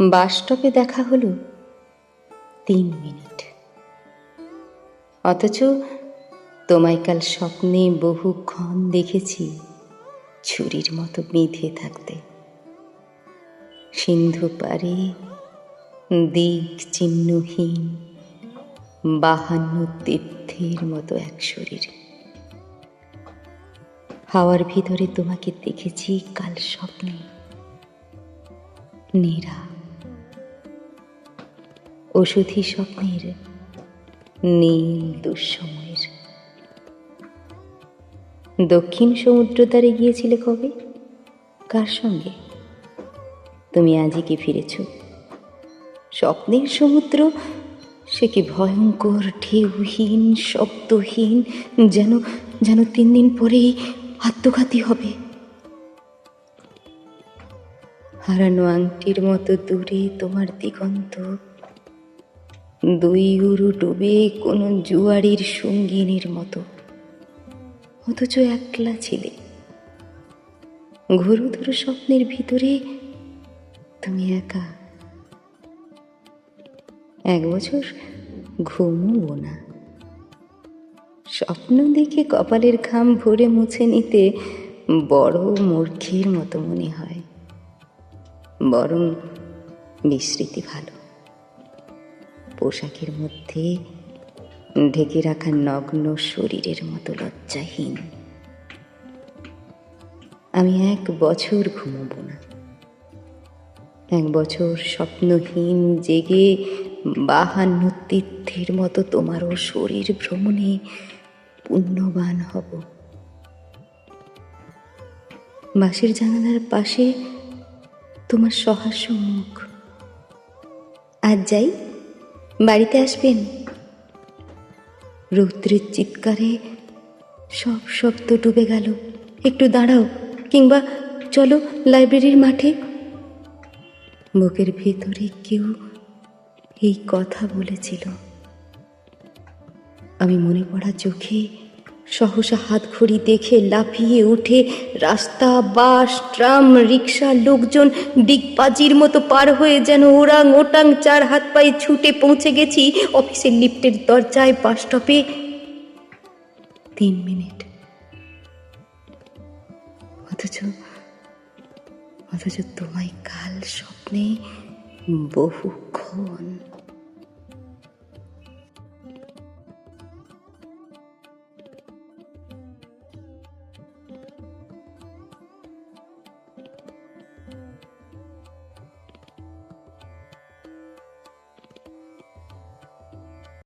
বাসস্টপে দেখা হলো তিন মিনিট। অথচ তোমায় কাল স্বপ্নে বহুক্ষণ দেখেছি ছুরির মতো বেঁধে থাকতে। সিন্ধু পারে দিক চিহ্নহীন বাহান্ন তীর্থের মতো এক শরীর। হাওয়ার ভিতরে তোমাকে দেখেছি কাল স্বপ্নে নীরা ওষুধি স্বপ্নের নীল দুঃসময়ের। দক্ষিণ সমুদ্র ধারে গিয়েছিলে কবে? কার সঙ্গে? তুমি আজই কি ফিরেছ? স্বপ্নের সমুদ্র? সে কি ভয়ঙ্কর, ঢেউহীন, শব্দহীন, যেন যেন তিন দিন পরেই আত্মঘাতী হবে? হারানো আংটির মতো দূরে তোমার দিগন্ত দুই উরু ডুবে কোনো জুয়ারির সঙ্গিনীর মতো। অথচ একলা ছিলে। ঘুরুধুরু স্বপ্নের ভিতরে তুমি একা। এক বছর ঘুমবো না। স্বপ্ন দেখে কপালের ঘাম ভরে মুছে নিতে বড় মূর্খের মতো মনে হয়। বরং বিস্মৃতি ভালো। পোশাকের মধ্যে ঢেকে রাখা নগ্ন শরীরের মতো লজ্জাহীন। আমি এক বছর ঘুমোবো না। এক বছর স্বপ্নহীন জেগে বাহান্ন তীর্থের মতো তোমারও শরীর ভ্রমণে পুণ্যবান হব। বাসের জানালার পাশে তোমার সহাস্য মুখ আজ যাই বাড়িতে আসবেন? রৌদ্রের চিৎকারে সব শব্দ ডুবে গেল। একটু দাঁড়াও, কিংবা চলো লাইব্রেরির মাঠে। বুকের ভেতরে কেউ এই কথা বলেছিল। আমি মনে পড়া চোখে সহসা হাত ঘড়ি দেখে লাফিয়ে উঠে রাস্তা, বাস, ট্রাম, রিক্সা, লোকজন ডিগবাজির মতো পার হয়ে যেন ওরাং ওটাং চার হাত পায়ে ছুটে পৌঁছে গেছি অফিসের লিফটের দরজায় বাস স্টপে। তিন মিনিট। অথচ অথচ তোমায় কাল স্বপ্নে বহুক্ষণ